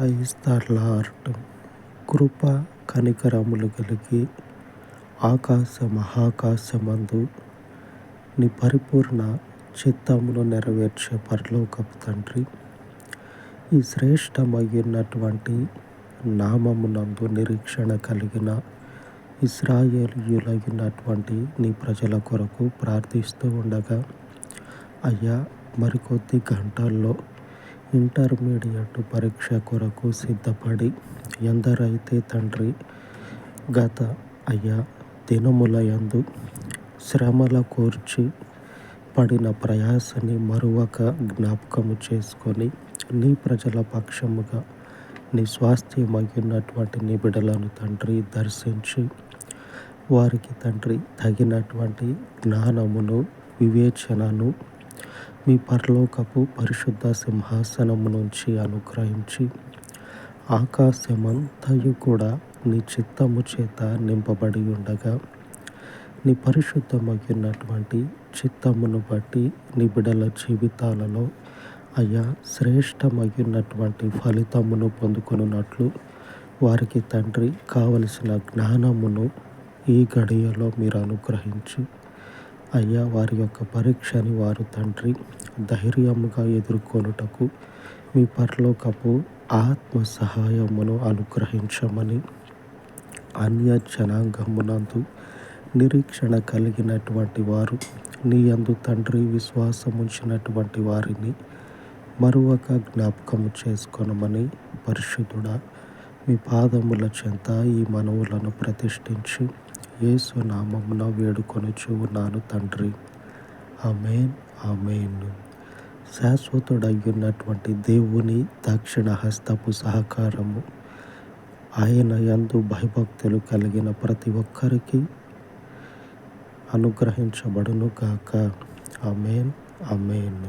Praise lord కృప కనికరములు కలిగి ఆకాశ మహాకాశమందు నీ పరిపూర్ణ చిత్తమును నెరవేర్చే పరలోకపు తండ్రి ఈ శ్రేష్టమయ్యున్నటువంటి నామమునందు నిరీక్షణ కలిగిన ఇస్రాయేలీయులైనటువంటి నీ ప్రజల కొరకు ప్రార్థిస్తూ ఉండగా అయ్యా మరికొద్ది గంటల్లో ఇంటర్మీడియట్ పరీక్ష కొరకు సిద్ధపడి ఎందరైతే తండ్రి గత అయ్యా దినములయందు శ్రమల కూర్చి పడిన ప్రయాసని మరువక జ్ఞాపకము చేసుకొని నీ ప్రజల పక్షముగా నీ స్వాస్థ్యమైనటువంటి నీ బిడలను తండ్రి దర్శించి వారికి తండ్రి తగినటువంటి జ్ఞానమును వివేచనను మీ పరలోకపు పరిశుద్ధ సింహాసనం నుంచి అనుగ్రహించి ఆకాశమంతయు కూడా నీ చిత్తము చేత నింపబడి ఉండగా నీ పరిశుద్ధమైనటువంటి చిత్తమును బట్టి నీ బిడల జీవితాలలో అయ్యా శ్రేష్టమైనటువంటి ఫలితమును పొందుకున్నట్లు వారికి తండ్రి కావలసిన జ్ఞానమును ఈ గడియలో మీరు అనుగ్రహించి అయ్యా వారి యొక్క పరీక్షని వారు తండ్రి ధైర్యముగా ఎదుర్కొనుటకు మీ పరలోకపు ఆత్మ సహాయమును అనుగ్రహించమని అన్య జనాంగమునందు నిరీక్షణ కలిగినటువంటి వారు నీ అందు తండ్రి విశ్వాసం ఉంచినటువంటి వారిని మరొక జ్ఞాపకము చేసుకొనమని పరిశుద్ధుడా మీ పాదముల చెంత ఈ మనవులను ప్రతిష్ఠించి యేసు నామమున వేడుకొని ఉన్నాను తండ్రి. Amen amen. శాశ్వతుడయ్యున్నటువంటి దేవుని దక్షిణ హస్తపు సహకారము ఆయన యందు భయభక్తులు కలిగిన ప్రతి ఒక్కరికి అనుగ్రహించబడును గాక అమేన్ అమేన్